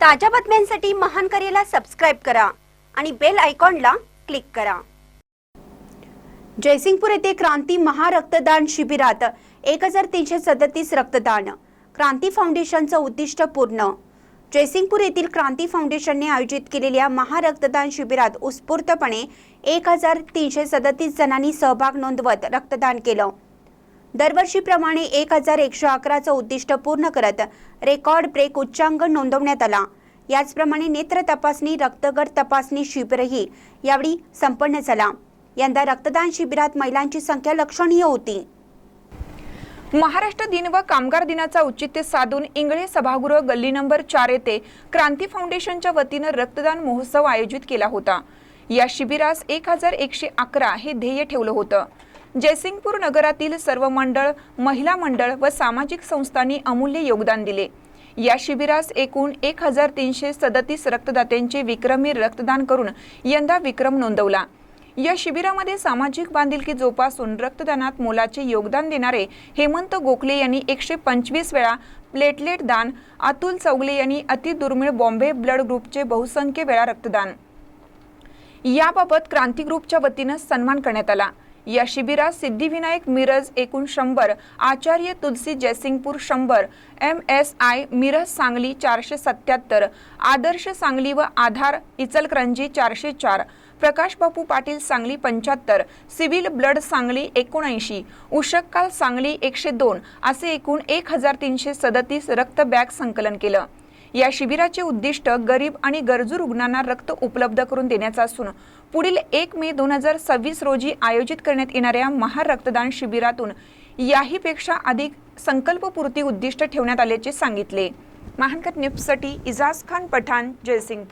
ताज्या बातम्यांसाठी महान करेला सबस्क्राईब करा आणि बेल आयकॉनला क्लिक करा. जयसिंगपूर येथे क्रांती महारक्तदान शिबिरात एक हजार तीनशे सदतीस रक्तदान. क्रांती फाउंडेशनचं उद्दिष्ट पूर्ण. जयसिंगपूर येथील क्रांती फाउंडेशनने आयोजित केलेल्या महारक्तदान शिबिरात उत्स्फूर्तपणे एक हजार तीनशे सदतीस जणांनी सहभाग नोंदवत रक्तदान केलं. दरवर्षीप्रमाणे एक हजार एकशे अकराचं उद्दिष्ट पूर्ण करत रेकॉर्ड ब्रेक उच्चांक नोंदवण्यात आला. याचप्रमाणे नेत्र तपासणी रक्तगट तपासणी शिबिरही यावेळी संपन्न झाला. यंदा रक्तदान शिबिरात महिलांची संख्या लक्षणीय होती. महाराष्ट्र दिन व कामगार दिनाचा औचित्य साधून इंगळे सभागृह गल्ली नंबर चार येथे क्रांती फाउंडेशनच्या वतीनं रक्तदान महोत्सव आयोजित केला होता. या शिबिरास एक हजार एकशे अकरा हे ध्येय ठेवलं होतं. जयसिंगपूर नगरातील सर्व मंडळ महिला मंडळ व सामाजिक संस्थांनी अमूल्य योगदान दिले. या शिबिरास एकूण एक हजार तीनशे सदतीस रक्तदात्यांचे विक्रमी रक्तदान करून यंदा विक्रम नोंदवला. या शिबिरामध्ये सामाजिक बांधिलकी जोपासून रक्तदानात मोलाचे योगदान देणारे हेमंत गोखले यांनी एकशे पंचवीस वेळा प्लेटलेट दान अतुल चौगले यांनी अतिदुर्मिळ बॉम्बे ब्लड ग्रुपचे बहुसंख्य वेळा रक्तदान. याबाबत क्रांती ग्रुपच्या वतीनं सन्मान करण्यात आला. या शिबिरात सिद्धिविनायक मिरज एकूण शंभर आचार्य तुलसी जयसिंगपूर शंभर M S I Miraj Sangli चारशे सत्याहत्तर आदर्श सांगली व आधार इचलकरंजी चारशे चार प्रकाश बापू पाटील सांगली पंच्याहत्तर सिव्हिल ब्लड सांगली एकोणऐंशी उषक्काल सांगली एकशे दोन असे एकूण एक हजार तीनशे सदतीस रक्त बॅग संकलन केलं. या शिबिराचे उद्दिष्ट गरीब आणि गरजू रुग्णांना रक्त उपलब्ध करून देण्याचं असून पुढील एक मे दोन हजार सव्वीस रोजी आयोजित करण्यात येणाऱ्या महारक्तदान शिबिरातून याहीपेक्षा अधिक संकल्पपूर्ती उद्दिष्ट ठेवण्यात आल्याचे सांगितले. महानकर न्यूजसाठी इजाज खान पठाण जयसिंगपूर.